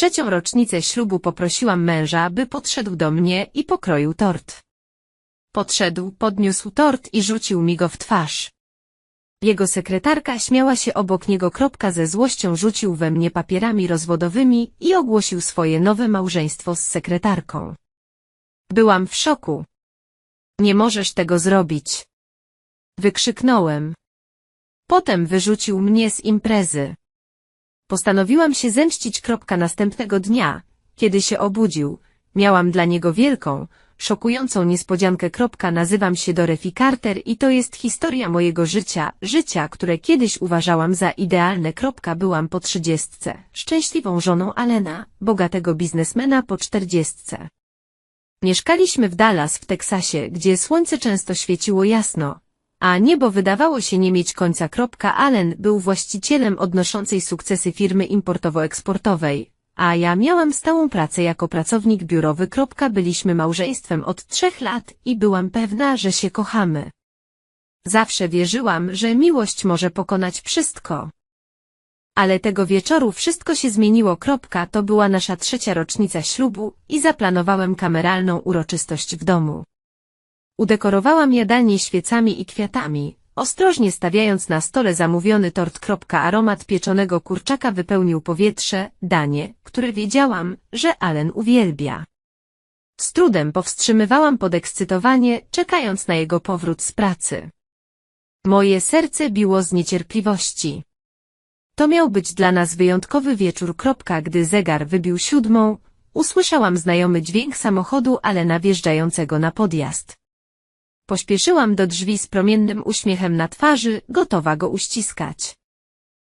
trzecią rocznicę ślubu poprosiłam męża, by podszedł do mnie i pokroił tort. Podszedł, podniósł tort i rzucił mi go w twarz. Jego sekretarka śmiała się obok niego kropka ze złością rzucił we mnie papierami rozwodowymi i ogłosił swoje nowe małżeństwo z sekretarką. Byłam w szoku. Nie możesz tego zrobić. Wykrzyknąłem. Potem wyrzucił mnie z imprezy. Postanowiłam się zemścić kropka następnego dnia, kiedy się obudził. Miałam dla niego wielką, szokującą niespodziankę kropka nazywam się Dorothy Carter i to jest historia mojego życia, życia, które kiedyś uważałam za idealne kropka byłam po trzydziestce, szczęśliwą żoną Alena, bogatego biznesmena po czterdziestce. Mieszkaliśmy w Dallas w Teksasie, gdzie słońce często świeciło jasno, a niebo wydawało się nie mieć końca. Allen był właścicielem odnoszącej sukcesy firmy importowo-eksportowej, a ja miałam stałą pracę jako pracownik biurowy. Byliśmy małżeństwem od trzech lat i byłam pewna, że się kochamy. Zawsze wierzyłam, że miłość może pokonać wszystko. Ale tego wieczoru wszystko się zmieniło. To była nasza trzecia rocznica ślubu i zaplanowałem kameralną uroczystość w domu. Udekorowałam jadalnię świecami i kwiatami, ostrożnie stawiając na stole zamówiony tort. Aromat pieczonego kurczaka wypełnił powietrze, danie, które wiedziałam, że Allen uwielbia. Z trudem powstrzymywałam podekscytowanie, czekając na jego powrót z pracy. Moje serce biło z niecierpliwości. To miał być dla nas wyjątkowy wieczór. Gdy zegar wybił siódmą, usłyszałam znajomy dźwięk samochodu Alena wjeżdżającego na podjazd. Pośpieszyłam do drzwi z promiennym uśmiechem na twarzy, gotowa go uściskać.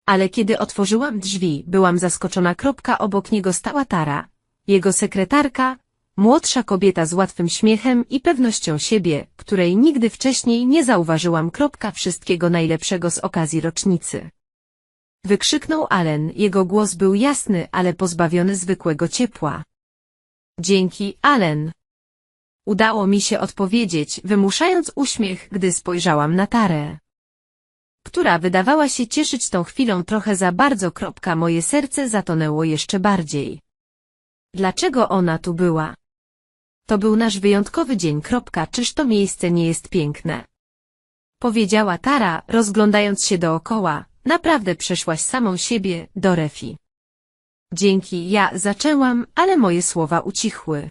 Ale kiedy otworzyłam drzwi, byłam zaskoczona. Kropka obok niego stała Tara, jego sekretarka, młodsza kobieta z łatwym śmiechem i pewnością siebie, której nigdy wcześniej nie zauważyłam. Kropka wszystkiego najlepszego z okazji rocznicy. Wykrzyknął Allen, jego głos był jasny, ale pozbawiony zwykłego ciepła. Dzięki, Allen. Udało mi się odpowiedzieć, wymuszając uśmiech, gdy spojrzałam na Tarę. Która wydawała się cieszyć tą chwilą trochę za bardzo. Kropka, moje serce zatonęło jeszcze bardziej. Dlaczego ona tu była? To był nasz wyjątkowy dzień. Kropka, czyż to miejsce nie jest piękne? Powiedziała Tara, rozglądając się dookoła. Naprawdę przeszłaś samą siebie, Dorefi. Dzięki, ja zaczęłam, ale moje słowa ucichły.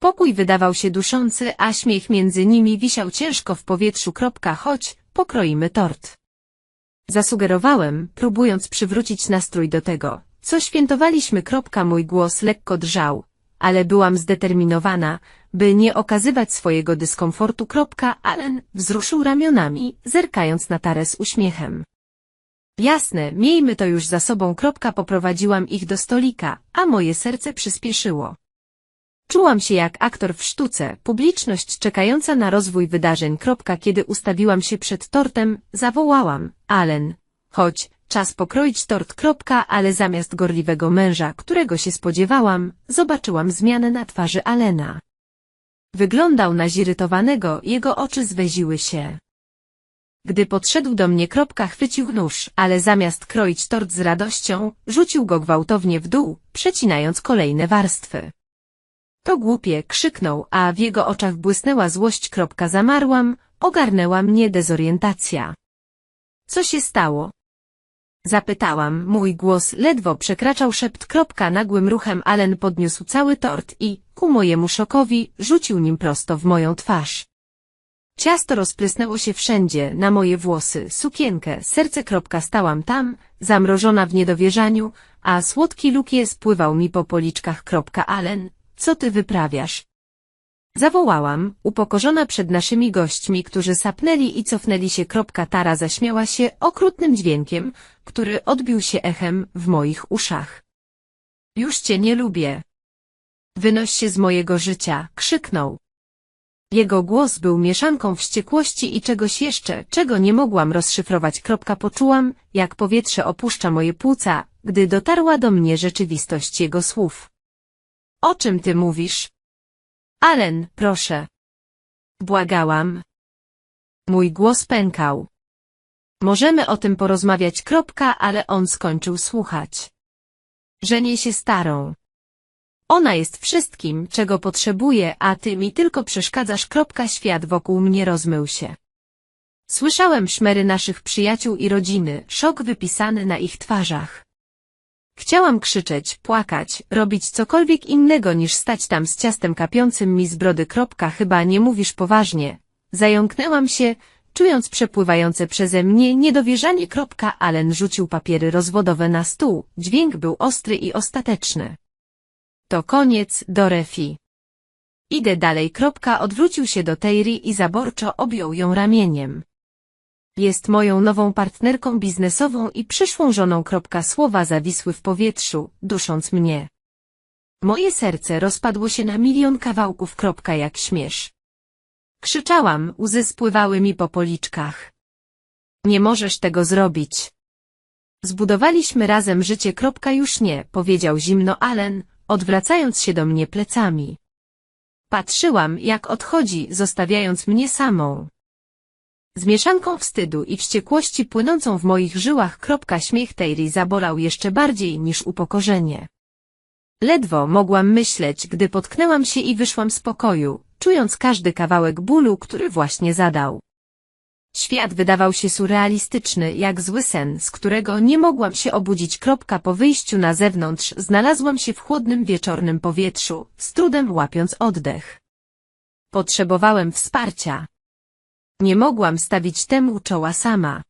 Pokój wydawał się duszący, a śmiech między nimi wisiał ciężko w powietrzu. Kropka, chodź, pokroimy tort. Zasugerowałem, próbując przywrócić nastrój do tego, co świętowaliśmy. Kropka, mój głos lekko drżał, ale byłam zdeterminowana, by nie okazywać swojego dyskomfortu. Kropka, Allen wzruszył ramionami, zerkając na Tarę z uśmiechem. Jasne, miejmy to już za sobą. Kropka, poprowadziłam ich do stolika, a moje serce przyspieszyło. Czułam się jak aktor w sztuce, publiczność czekająca na rozwój wydarzeń. Kiedy ustawiłam się przed tortem, zawołałam, Allen, chodź, czas pokroić tort. Ale zamiast gorliwego męża, którego się spodziewałam, zobaczyłam zmianę na twarzy Alena. Wyglądał na zirytowanego, jego oczy zweziły się. Gdy podszedł do mnie, chwycił nóż, ale zamiast kroić tort z radością, rzucił go gwałtownie w dół, przecinając kolejne warstwy. To głupie, krzyknął, a w jego oczach błysnęła złość. Zamarłam, ogarnęła mnie dezorientacja. Co się stało? Zapytałam, mój głos ledwo przekraczał szept. Nagłym ruchem Allen podniósł cały tort i, ku mojemu szokowi, rzucił nim prosto w moją twarz. Ciasto rozprysnęło się wszędzie, na moje włosy, sukienkę, serce. Stałam tam, zamrożona w niedowierzaniu, a słodki lukie spływał mi po policzkach. Allen, co ty wyprawiasz? Zawołałam, upokorzona przed naszymi gośćmi, którzy sapnęli i cofnęli się. Tara zaśmiała się okrutnym dźwiękiem, który odbił się echem w moich uszach. Już cię nie lubię. Wynoś się z mojego życia, krzyknął. Jego głos był mieszanką wściekłości i czegoś jeszcze, czego nie mogłam rozszyfrować. Poczułam, jak powietrze opuszcza moje płuca, gdy dotarła do mnie rzeczywistość jego słów. O czym ty mówisz? Allen, proszę. Błagałam. Mój głos pękał. Możemy o tym porozmawiać. Kropka, ale on skończył słuchać. Żenię się starą. Ona jest wszystkim, czego potrzebuję, a ty mi tylko przeszkadzasz. Kropka świat wokół mnie rozmył się. Słyszałem szmery naszych przyjaciół i rodziny, szok wypisany na ich twarzach. Chciałam krzyczeć, płakać, robić cokolwiek innego niż stać tam z ciastem kapiącym mi z brody. Kropka, chyba nie mówisz poważnie. Zająknęłam się, czując przepływające przeze mnie niedowierzanie. Kropka, Allen rzucił papiery rozwodowe na stół, dźwięk był ostry i ostateczny. To koniec, Dorefi. Idę dalej. Kropka odwrócił się do Tejri i zaborczo objął ją ramieniem. Jest moją nową partnerką biznesową i przyszłą żoną. Słowa zawisły w powietrzu, dusząc mnie. Moje serce rozpadło się na milion kawałków. Jak śmiesz. Krzyczałam, łzy spływały mi po policzkach. Nie możesz tego zrobić. Zbudowaliśmy razem życie. Już nie, powiedział zimno Allen, odwracając się do mnie plecami. Patrzyłam, jak odchodzi, zostawiając mnie samą. Z mieszanką wstydu i wściekłości płynącą w moich żyłach śmiech Tejri zabolał jeszcze bardziej niż upokorzenie. Ledwo mogłam myśleć, gdy potknęłam się i wyszłam z pokoju, czując każdy kawałek bólu, który właśnie zadał. Świat wydawał się surrealistyczny, jak zły sen, z którego nie mogłam się obudzić. Po wyjściu na zewnątrz znalazłam się w chłodnym wieczornym powietrzu, z trudem łapiąc oddech. Potrzebowałem wsparcia. Nie mogłam stawić temu czoła sama.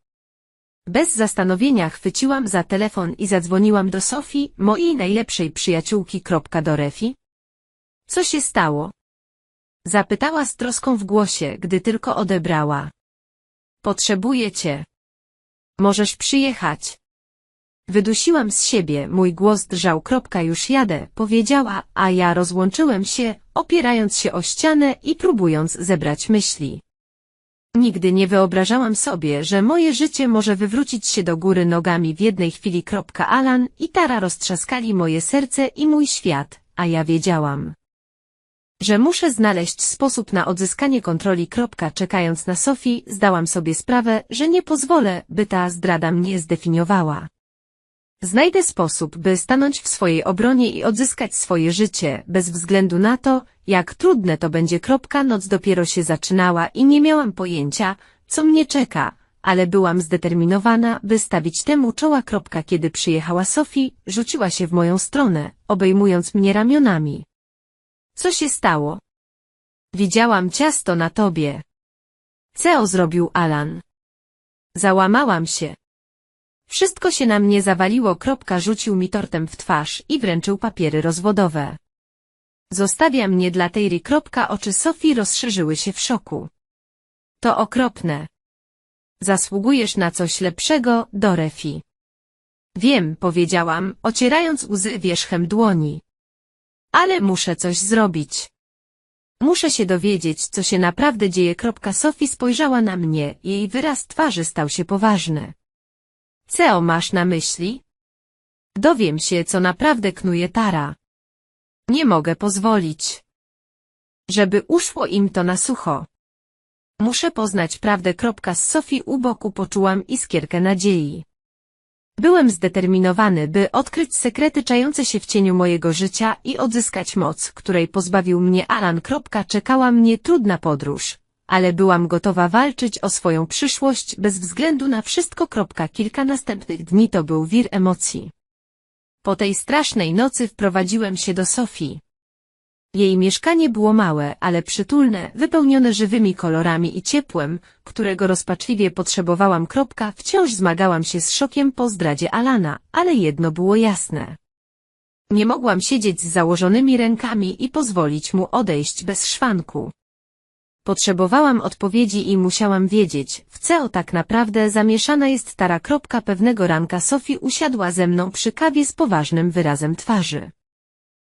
Bez zastanowienia chwyciłam za telefon i zadzwoniłam do Sofii, mojej najlepszej przyjaciółki. Dorefi. Co się stało? Zapytała z troską w głosie, gdy tylko odebrała. Potrzebuję cię. Możesz przyjechać. Wydusiłam z siebie, mój głos drżał. Już jadę, powiedziała, a ja rozłączyłem się, opierając się o ścianę i próbując zebrać myśli. Nigdy nie wyobrażałam sobie, że moje życie może wywrócić się do góry nogami w jednej chwili. Alan i Tara roztrzaskali moje serce i mój świat, a ja wiedziałam, że muszę znaleźć sposób na odzyskanie kontroli. Czekając na Sofii, zdałam sobie sprawę, że nie pozwolę, by ta zdrada mnie zdefiniowała. Znajdę sposób, by stanąć w swojej obronie i odzyskać swoje życie, bez względu na to, jak trudne to będzie. Kropka, noc dopiero się zaczynała i nie miałam pojęcia, co mnie czeka, ale byłam zdeterminowana, by stawić temu czoła. Kropka, kiedy przyjechała Sofii, rzuciła się w moją stronę, obejmując mnie ramionami. Co się stało? Widziałam ciasto na tobie. Co zrobił Alan? Załamałam się. Wszystko się na mnie zawaliło. Kropka rzucił mi tortem w twarz i wręczył papiery rozwodowe. Zostawia mnie dla Tejry. Kropka oczy Sofii rozszerzyły się w szoku. To okropne. Zasługujesz na coś lepszego, Dorefi. Wiem, powiedziałam, ocierając łzy wierzchem dłoni. Ale muszę coś zrobić. Muszę się dowiedzieć, co się naprawdę dzieje. Kropka Sofii spojrzała na mnie, jej wyraz twarzy stał się poważny. Co masz na myśli? Dowiem się, co naprawdę knuje Tara. Nie mogę pozwolić, żeby uszło im to na sucho. Muszę poznać prawdę. Z Sofii u boku poczułam iskierkę nadziei. Byłem zdeterminowany, by odkryć sekrety czające się w cieniu mojego życia i odzyskać moc, której pozbawił mnie Alan. Czekała mnie trudna podróż, ale byłam gotowa walczyć o swoją przyszłość bez względu na wszystko. Kilka następnych dni to był wir emocji. Po tej strasznej nocy wprowadziłem się do Sofii. Jej mieszkanie było małe, ale przytulne, wypełnione żywymi kolorami i ciepłem, którego rozpaczliwie potrzebowałam. Wciąż zmagałam się z szokiem po zdradzie Alana, ale jedno było jasne. Nie mogłam siedzieć z założonymi rękami i pozwolić mu odejść bez szwanku. Potrzebowałam odpowiedzi i musiałam wiedzieć, w co tak naprawdę zamieszana jest Tara. Pewnego ranka Sophie usiadła ze mną przy kawie z poważnym wyrazem twarzy.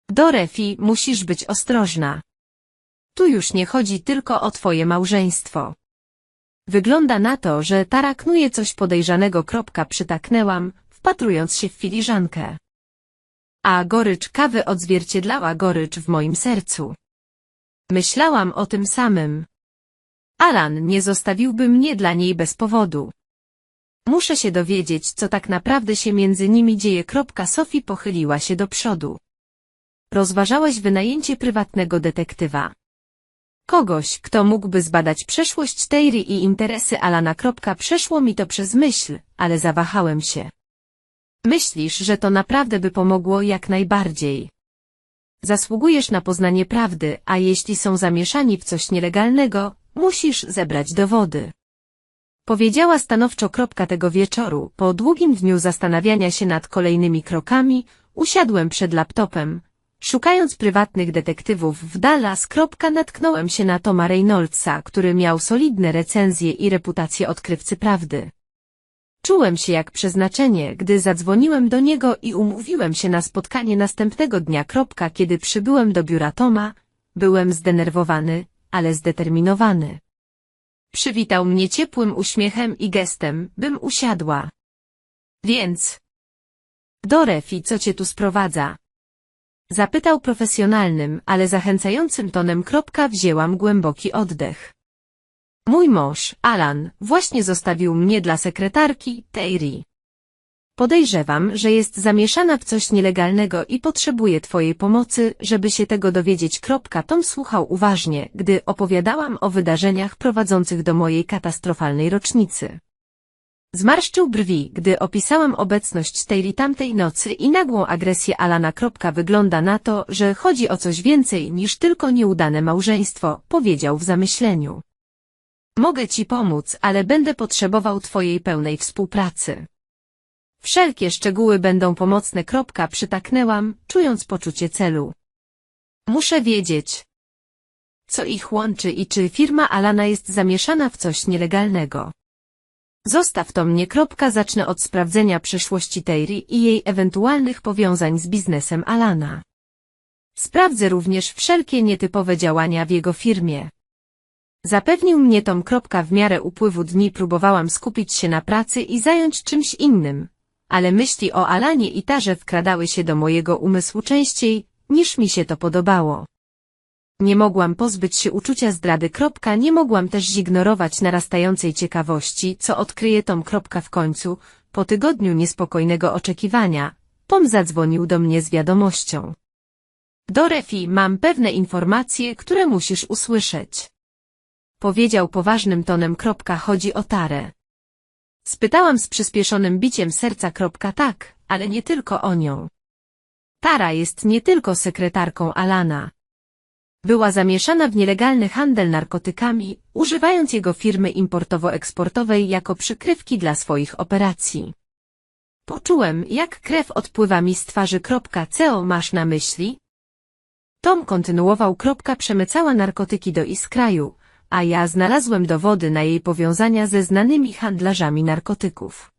Dorefi, musisz być ostrożna. Tu już nie chodzi tylko o twoje małżeństwo. Wygląda na to, że Tara knuje coś podejrzanego. Przytaknęłam, wpatrując się w filiżankę. A gorycz kawy odzwierciedlała gorycz w moim sercu. Myślałam o tym samym. Alan nie zostawiłby mnie dla niej bez powodu. Muszę się dowiedzieć, co tak naprawdę się między nimi dzieje. Sophie pochyliła się do przodu. Rozważałeś wynajęcie prywatnego detektywa. Kogoś, kto mógłby zbadać przeszłość Tejry i interesy Alana. Przeszło mi to przez myśl, ale zawahałem się. Myślisz, że to naprawdę by pomogło jak najbardziej. Zasługujesz na poznanie prawdy, a jeśli są zamieszani w coś nielegalnego, musisz zebrać dowody. Powiedziała stanowczo. Tego wieczoru, po długim dniu zastanawiania się nad kolejnymi krokami, usiadłem przed laptopem. Szukając prywatnych detektywów w Dallas. Natknąłem się na Toma Reynoldsa, który miał solidne recenzje i reputację odkrywcy prawdy. Czułem się jak przeznaczenie, gdy zadzwoniłem do niego i umówiłem się na spotkanie następnego dnia. Kropka, Kiedy przybyłem do biura Toma, byłem zdenerwowany, ale zdeterminowany. Przywitał mnie ciepłym uśmiechem i gestem, bym usiadła. Więc... Dorefi, co cię tu sprowadza? Zapytał profesjonalnym, ale zachęcającym tonem. Kropka, Wzięłam głęboki oddech. Mój mąż, Alan, właśnie zostawił mnie dla sekretarki, Terry. Podejrzewam, że jest zamieszana w coś nielegalnego i potrzebuje twojej pomocy, żeby się tego dowiedzieć. Tom słuchał uważnie, gdy opowiadałam o wydarzeniach prowadzących do mojej katastrofalnej rocznicy. Zmarszczył brwi, gdy opisałem obecność Terry tamtej nocy i nagłą agresję Alana. Wygląda na to, że chodzi o coś więcej niż tylko nieudane małżeństwo, powiedział w zamyśleniu. Mogę ci pomóc, ale będę potrzebował twojej pełnej współpracy. Wszelkie szczegóły będą pomocne. Kropka, Przytaknęłam, czując poczucie celu. Muszę wiedzieć, co ich łączy i czy firma Alana jest zamieszana w coś nielegalnego. Zostaw to mnie. Kropka, Zacznę od sprawdzenia przeszłości Terry i jej ewentualnych powiązań z biznesem Alana. Sprawdzę również wszelkie nietypowe działania w jego firmie. Zapewnił mnie Tom. W miarę upływu dni próbowałam skupić się na pracy i zająć czymś innym, ale myśli o Alanie i Tarze wkradały się do mojego umysłu częściej, niż mi się to podobało. Nie mogłam pozbyć się uczucia zdrady. Nie mogłam też zignorować narastającej ciekawości, co odkryje Tom. W końcu, po tygodniu niespokojnego oczekiwania, Tom zadzwonił do mnie z wiadomością. Dorefi, mam pewne informacje, które musisz usłyszeć. Powiedział poważnym tonem. Chodzi o Tarę. Spytałam z przyspieszonym biciem serca. Tak, ale nie tylko o nią. Tara jest nie tylko sekretarką Alana. Była zamieszana w nielegalny handel narkotykami, używając jego firmy importowo-eksportowej jako przykrywki dla swoich operacji. Poczułem, jak krew odpływa mi z twarzy. Co masz na myśli? Tom kontynuował. Przemycała narkotyki do Iskraju, a ja znalazłem dowody na jej powiązania ze znanymi handlarzami narkotyków.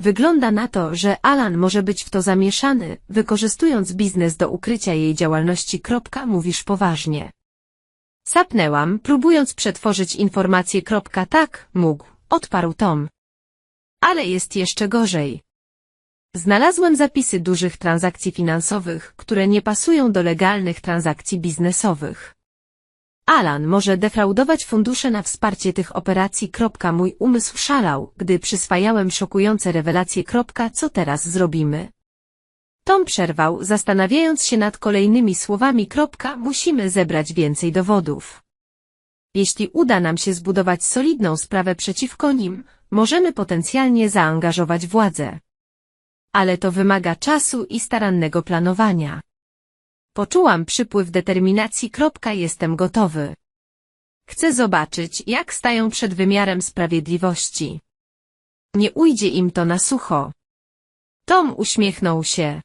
Wygląda na to, że Alan może być w to zamieszany, wykorzystując biznes do ukrycia jej działalności. Kropka, Mówisz poważnie. Sapnęłam, próbując przetworzyć informację. Kropka, Tak, mógł, odparł Tom. Ale jest jeszcze gorzej. Znalazłem zapisy dużych transakcji finansowych, które nie pasują do legalnych transakcji biznesowych. Alan może defraudować fundusze na wsparcie tych operacji. Mój umysł szalał, gdy przyswajałem szokujące rewelacje. Co teraz zrobimy? Tom przerwał, zastanawiając się nad kolejnymi słowami. Musimy zebrać więcej dowodów. Jeśli uda nam się zbudować solidną sprawę przeciwko nim, możemy potencjalnie zaangażować władzę. Ale to wymaga czasu i starannego planowania. Poczułam przypływ determinacji. Jestem gotowy. Chcę zobaczyć, jak stają przed wymiarem sprawiedliwości. Nie ujdzie im to na sucho. Tom uśmiechnął się.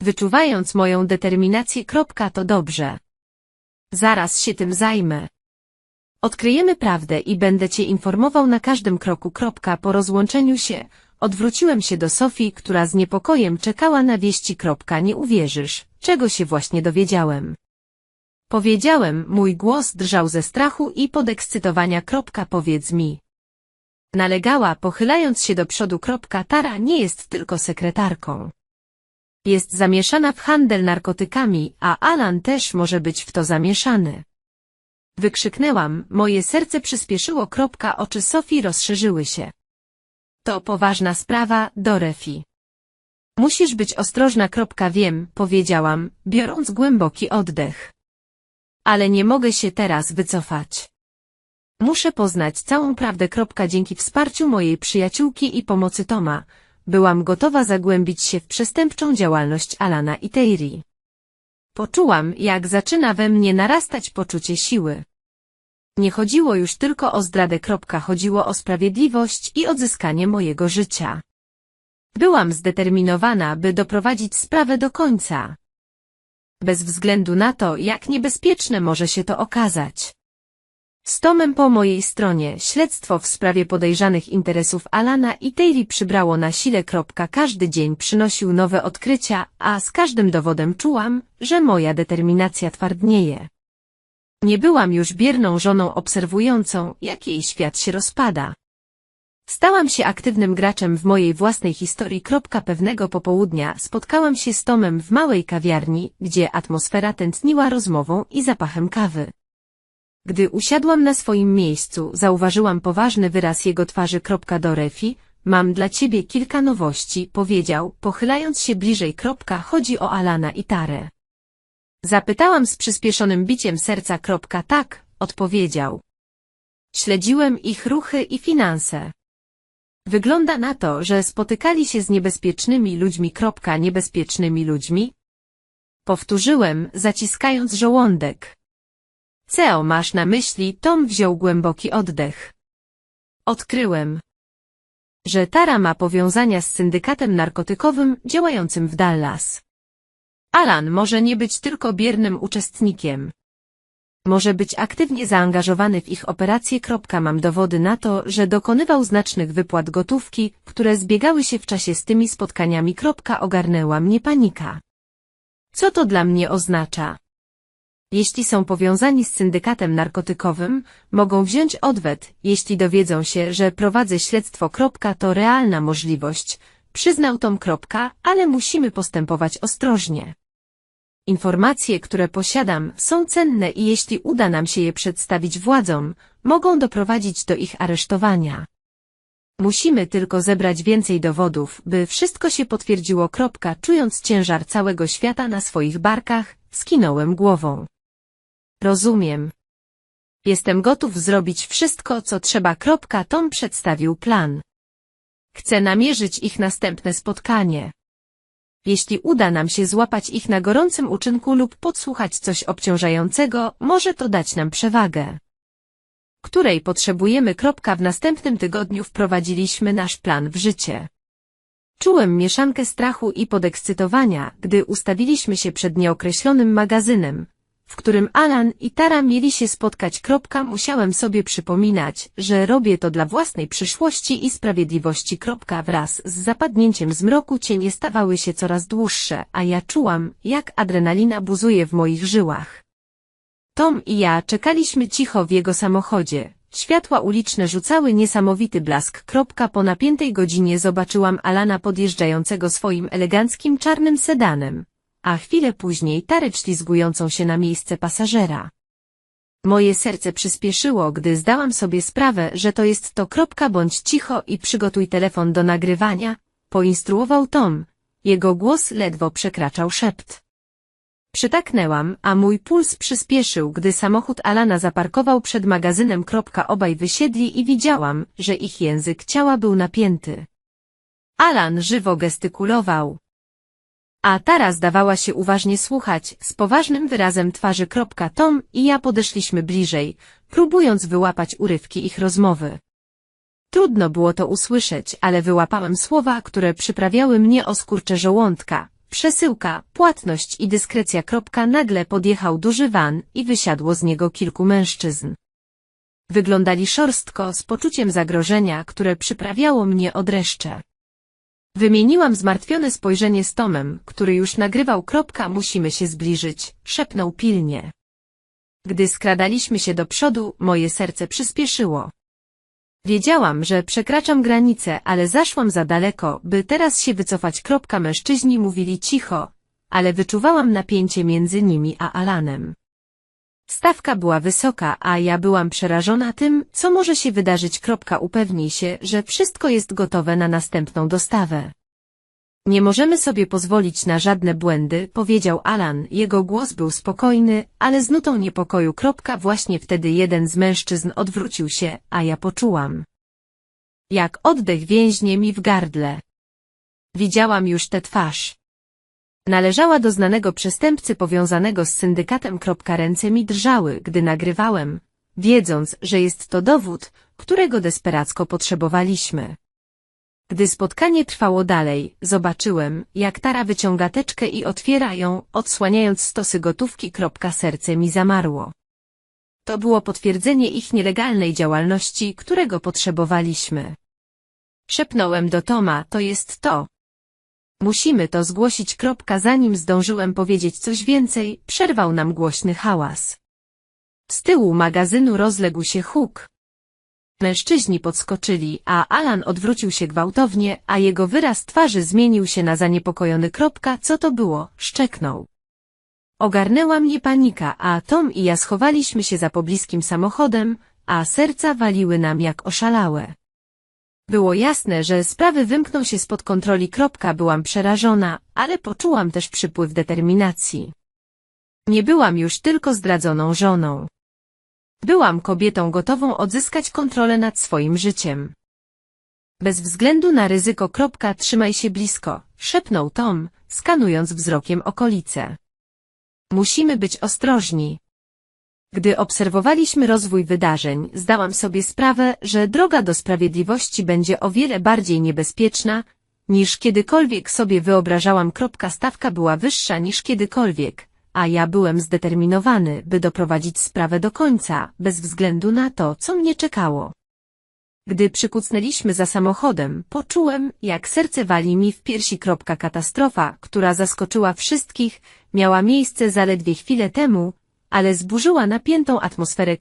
Wyczuwając moją determinację. To dobrze. Zaraz się tym zajmę. Odkryjemy prawdę i będę cię informował na każdym kroku. Po rozłączeniu się, odwróciłem się do Sofii, która z niepokojem czekała na wieści. Nie uwierzysz, czego się właśnie dowiedziałem. Powiedziałem, mój głos drżał ze strachu i podekscytowania. Powiedz mi. Nalegała, pochylając się do przodu. Tara nie jest tylko sekretarką. Jest zamieszana w handel narkotykami, a Alan też może być w to zamieszany. Wykrzyknęłam, moje serce przyspieszyło. Oczy Sofii rozszerzyły się. To poważna sprawa, Dorefi. Musisz być ostrożna. Wiem, powiedziałam, biorąc głęboki oddech. Ale nie mogę się teraz wycofać. Muszę poznać całą prawdę. Dzięki wsparciu mojej przyjaciółki i pomocy Toma, byłam gotowa zagłębić się w przestępczą działalność Alana i Terry. Poczułam, jak zaczyna we mnie narastać poczucie siły. Nie chodziło już tylko o zdradę. Chodziło o sprawiedliwość i odzyskanie mojego życia. Byłam zdeterminowana, by doprowadzić sprawę do końca. Bez względu na to, jak niebezpieczne może się to okazać. Z Tomem po mojej stronie śledztwo w sprawie podejrzanych interesów Alana i Terry przybrało na sile. Każdy dzień przynosił nowe odkrycia, a z każdym dowodem czułam, że moja determinacja twardnieje. Nie byłam już bierną żoną obserwującą, jak jej świat się rozpada. Stałam się aktywnym graczem w mojej własnej historii. Pewnego popołudnia spotkałam się z Tomem w małej kawiarni, gdzie atmosfera tętniła rozmową i zapachem kawy. Gdy usiadłam na swoim miejscu, zauważyłam poważny wyraz jego twarzy. Dorefi, mam dla ciebie kilka nowości, powiedział, pochylając się bliżej. Chodzi o Alana i Tarę. Zapytałam z przyspieszonym biciem serca. Tak, odpowiedział. Śledziłem ich ruchy i finanse. Wygląda na to, że spotykali się z niebezpiecznymi ludźmi. Niebezpiecznymi ludźmi? Powtórzyłem, zaciskając żołądek. Co masz na myśli? Tom wziął głęboki oddech. Odkryłem, że Tara ma powiązania z syndykatem narkotykowym działającym w Dallas. Alan może nie być tylko biernym uczestnikiem. Może być aktywnie zaangażowany w ich operacje. Mam dowody na to, że dokonywał znacznych wypłat gotówki, które zbiegały się w czasie z tymi spotkaniami. Ogarnęła mnie panika. Co to dla mnie oznacza? Jeśli są powiązani z syndykatem narkotykowym, mogą wziąć odwet, jeśli dowiedzą się, że prowadzę śledztwo. To realna możliwość, przyznał Tom. Ale musimy postępować ostrożnie. Informacje, które posiadam, są cenne i jeśli uda nam się je przedstawić władzom, mogą doprowadzić do ich aresztowania. Musimy tylko zebrać więcej dowodów, by wszystko się potwierdziło. Kropka, czując ciężar całego świata na swoich barkach, skinąłem głową. Rozumiem. Jestem gotów zrobić wszystko, co trzeba. Kropka, Tom przedstawił plan. Chcę namierzyć ich następne spotkanie. Jeśli uda nam się złapać ich na gorącym uczynku lub podsłuchać coś obciążającego, może to dać nam przewagę. Której potrzebujemy. W następnym tygodniu wprowadziliśmy nasz plan w życie. Czułem mieszankę strachu i podekscytowania, gdy ustawiliśmy się przed nieokreślonym magazynem, w którym Alan i Tara mieli się spotkać. Kropka, musiałem sobie przypominać, że robię to dla własnej przyszłości i sprawiedliwości. Kropka, wraz z zapadnięciem zmroku cienie stawały się coraz dłuższe, a ja czułam, jak adrenalina buzuje w moich żyłach. Tom i ja czekaliśmy cicho w jego samochodzie. Światła uliczne rzucały niesamowity blask. Kropka, po napiętej godzinie zobaczyłam Alana podjeżdżającego swoim eleganckim czarnym sedanem a chwilę później tarę ślizgującą się na miejsce pasażera. Moje serce przyspieszyło, gdy zdałam sobie sprawę, że to jest to kropka bądź cicho i przygotuj telefon do nagrywania, poinstruował Tom. Jego głos ledwo przekraczał szept. Przytaknęłam, a mój puls przyspieszył, gdy samochód Alana zaparkował przed magazynem. Obaj wysiedli i widziałam, że ich język ciała był napięty. Alan żywo gestykulował. A Tara zdawała się uważnie słuchać, z poważnym wyrazem twarzy. Tom i ja podeszliśmy bliżej, próbując wyłapać urywki ich rozmowy. Trudno było to usłyszeć, ale wyłapałem słowa, które przyprawiały mnie o skurcze żołądka. Przesyłka, płatność i dyskrecja. Nagle podjechał duży van i wysiadło z niego kilku mężczyzn. Wyglądali szorstko, z poczuciem zagrożenia, które przyprawiało mnie o dreszcze. Wymieniłam zmartwione spojrzenie z Tomem, który już nagrywał kropka musimy się zbliżyć, szepnął pilnie. Gdy skradaliśmy się do przodu, moje serce przyspieszyło. Wiedziałam, że przekraczam granicę, ale zaszłam za daleko, by teraz się wycofać. Kropka mężczyźni mówili cicho, ale wyczuwałam napięcie między nimi a Alanem. Stawka była wysoka, a ja byłam przerażona tym, co może się wydarzyć. Upewnij się, że wszystko jest gotowe na następną dostawę. Nie możemy sobie pozwolić na żadne błędy, powiedział Alan. Jego głos był spokojny, ale z nutą niepokoju. Właśnie wtedy jeden z mężczyzn odwrócił się, a ja poczułam. Jak oddech więźnie mi w gardle. Widziałam już tę twarz. Należała do znanego przestępcy powiązanego z syndykatem. Ręce mi drżały, gdy nagrywałem, wiedząc, że jest to dowód, którego desperacko potrzebowaliśmy. Gdy spotkanie trwało dalej, zobaczyłem, jak Tara wyciąga teczkę i otwiera ją, odsłaniając stosy gotówki. Serce mi zamarło. To było potwierdzenie ich nielegalnej działalności, którego potrzebowaliśmy. Szepnąłem do Toma, to jest to. Musimy to zgłosić. Zanim zdążyłem powiedzieć coś więcej, przerwał nam głośny hałas. Z tyłu magazynu rozległ się huk. Mężczyźni podskoczyli, a Alan odwrócił się gwałtownie, a jego wyraz twarzy zmienił się na zaniepokojony. Co to było? Szczeknął. Ogarnęła mnie panika, a Tom i ja schowaliśmy się za pobliskim samochodem, a serca waliły nam jak oszalałe. Było jasne, że sprawy wymkną się spod kontroli. Byłam przerażona, ale poczułam też przypływ determinacji. Nie byłam już tylko zdradzoną żoną. Byłam kobietą gotową odzyskać kontrolę nad swoim życiem. Bez względu na ryzyko. Trzymaj się blisko, szepnął Tom, skanując wzrokiem okolice. Musimy być ostrożni. Gdy obserwowaliśmy rozwój wydarzeń, zdałam sobie sprawę, że droga do sprawiedliwości będzie o wiele bardziej niebezpieczna, niż kiedykolwiek sobie wyobrażałam. Stawka była wyższa niż kiedykolwiek, a ja byłem zdeterminowany, by doprowadzić sprawę do końca, bez względu na to, co mnie czekało. Gdy przykucnęliśmy za samochodem, poczułem, jak serce wali mi w piersi. Katastrofa, która zaskoczyła wszystkich, miała miejsce zaledwie chwilę temu, ale zburzyła napiętą atmosferę.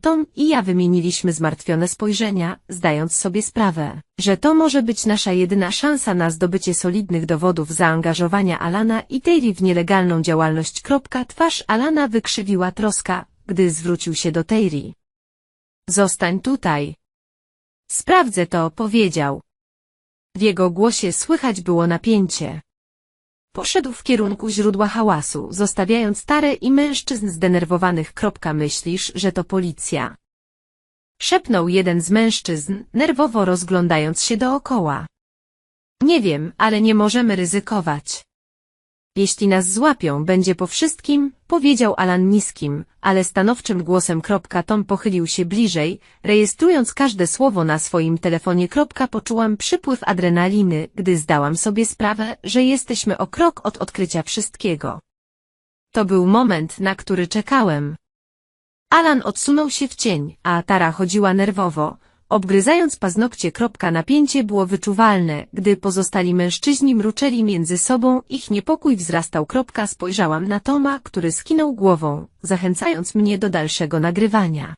Tom i ja wymieniliśmy zmartwione spojrzenia, zdając sobie sprawę, że to może być nasza jedyna szansa na zdobycie solidnych dowodów zaangażowania Alana i Terry w nielegalną działalność. Twarz Alana wykrzywiła troska, gdy zwrócił się do Terry. Zostań tutaj. Sprawdzę to, powiedział. W jego głosie słychać było napięcie. Poszedł w kierunku źródła hałasu, zostawiając Tarę i mężczyzn zdenerwowanych. Myślisz, że to policja? Szepnął jeden z mężczyzn, nerwowo rozglądając się dookoła. Nie wiem, ale nie możemy ryzykować. Jeśli nas złapią, będzie po wszystkim, powiedział Alan niskim, ale stanowczym głosem. Tom pochylił się bliżej, rejestrując każde słowo na swoim telefonie. Poczułam przypływ adrenaliny, gdy zdałam sobie sprawę, że jesteśmy o krok od odkrycia wszystkiego. To był moment, na który czekałem. Alan odsunął się w cień, a Tara chodziła nerwowo, Obgryzając paznokcie. Napięcie było wyczuwalne, gdy pozostali mężczyźni mruczeli między sobą, ich niepokój wzrastał. Spojrzałam na Toma, który skinął głową, zachęcając mnie do dalszego nagrywania.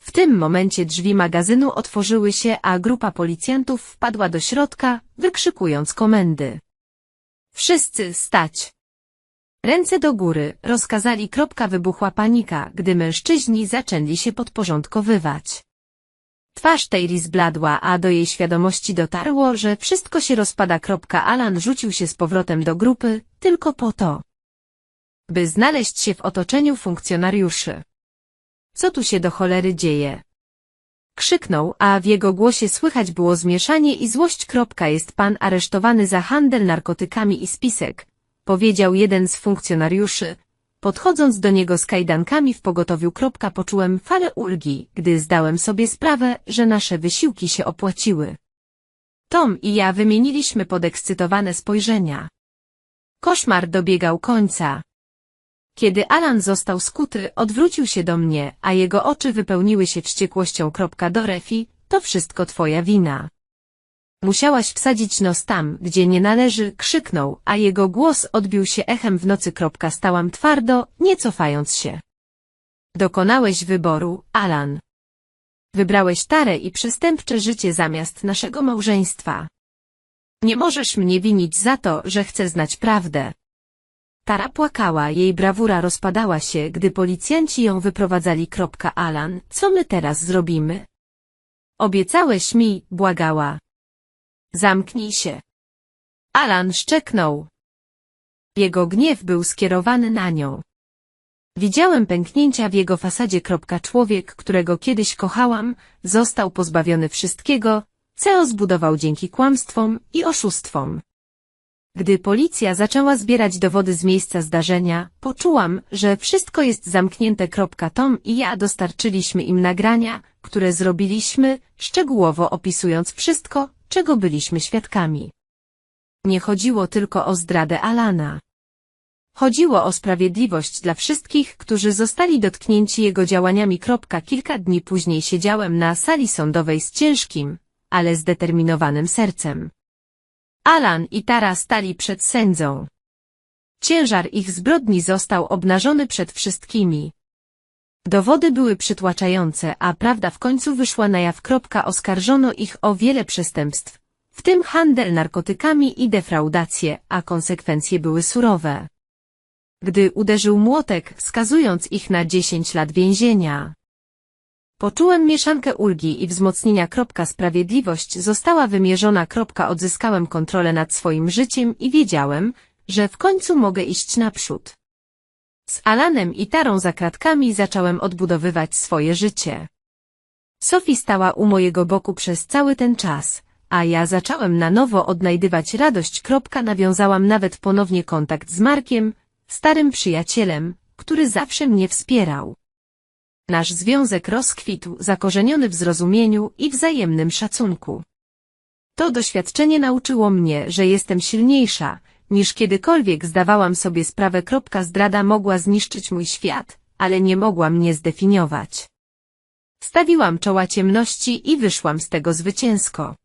W tym momencie drzwi magazynu otworzyły się, a grupa policjantów wpadła do środka, wykrzykując komendy. Wszyscy stać! Ręce do góry, rozkazali. Wybuchła panika, gdy mężczyźni zaczęli się podporządkowywać. Twarz Terry zbladła, a do jej świadomości dotarło, że wszystko się rozpada. Alan rzucił się z powrotem do grupy, tylko po to, by znaleźć się w otoczeniu funkcjonariuszy. Co tu się do cholery dzieje? Krzyknął, a w jego głosie słychać było zmieszanie i złość. Jest pan aresztowany za handel narkotykami i spisek, powiedział jeden z funkcjonariuszy, Podchodząc do niego z kajdankami w pogotowiu. Poczułem falę ulgi, gdy zdałem sobie sprawę, że nasze wysiłki się opłaciły. Tom i ja wymieniliśmy podekscytowane spojrzenia. Koszmar dobiegał końca. Kiedy Alan został skuty, odwrócił się do mnie, a jego oczy wypełniły się wściekłością. Dorefi, to wszystko twoja wina. Musiałaś wsadzić nos tam, gdzie nie należy, krzyknął, a jego głos odbił się echem w nocy. Stałam twardo, nie cofając się. Dokonałeś wyboru, Alan. Wybrałeś tarę i przestępcze życie zamiast naszego małżeństwa. Nie możesz mnie winić za to, że chcę znać prawdę. Tara płakała, jej brawura rozpadała się, gdy policjanci ją wyprowadzali. Alan, co my teraz zrobimy? Obiecałeś mi, błagała. Zamknij się. Alan szczeknął. Jego gniew był skierowany na nią. Widziałem pęknięcia w jego fasadzie. Człowiek, którego kiedyś kochałam, został pozbawiony wszystkiego, co zbudował dzięki kłamstwom i oszustwom. Gdy policja zaczęła zbierać dowody z miejsca zdarzenia, poczułam, że wszystko jest zamknięte. Tom i ja dostarczyliśmy im nagrania, które zrobiliśmy, szczegółowo opisując wszystko, czego byliśmy świadkami. Nie chodziło tylko o zdradę Alana. Chodziło o sprawiedliwość dla wszystkich, którzy zostali dotknięci jego działaniami. Kilka dni później siedziałem na sali sądowej z ciężkim, ale zdeterminowanym sercem. Alan i Tara stali przed sędzą. Ciężar ich zbrodni został obnażony przed wszystkimi. Dowody były przytłaczające, a prawda w końcu wyszła na jaw. Oskarżono ich o wiele przestępstw, w tym handel narkotykami i defraudację, a konsekwencje były surowe. Gdy uderzył młotek, skazując ich na 10 lat więzienia. Poczułem mieszankę ulgi i wzmocnienia. Sprawiedliwość została wymierzona. Odzyskałem kontrolę nad swoim życiem i wiedziałem, że w końcu mogę iść naprzód. Z Alanem i Tarą za kratkami zacząłem odbudowywać swoje życie. Sophie stała u mojego boku przez cały ten czas, a ja zacząłem na nowo odnajdywać radość. Nawiązałam nawet ponownie kontakt z Markiem, starym przyjacielem, który zawsze mnie wspierał. Nasz związek rozkwitł, zakorzeniony w zrozumieniu i wzajemnym szacunku. To doświadczenie nauczyło mnie, że jestem silniejsza, niż kiedykolwiek zdawałam sobie sprawę. Zdrada mogła zniszczyć mój świat, ale nie mogła mnie zdefiniować. Stawiłam czoła ciemności i wyszłam z tego zwycięsko.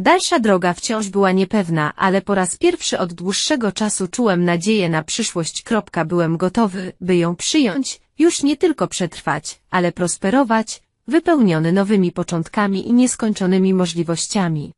Dalsza droga wciąż była niepewna, ale po raz pierwszy od dłuższego czasu czułem nadzieję na przyszłość. Byłem gotowy, by ją przyjąć, już nie tylko przetrwać, ale prosperować, wypełniony nowymi początkami i nieskończonymi możliwościami.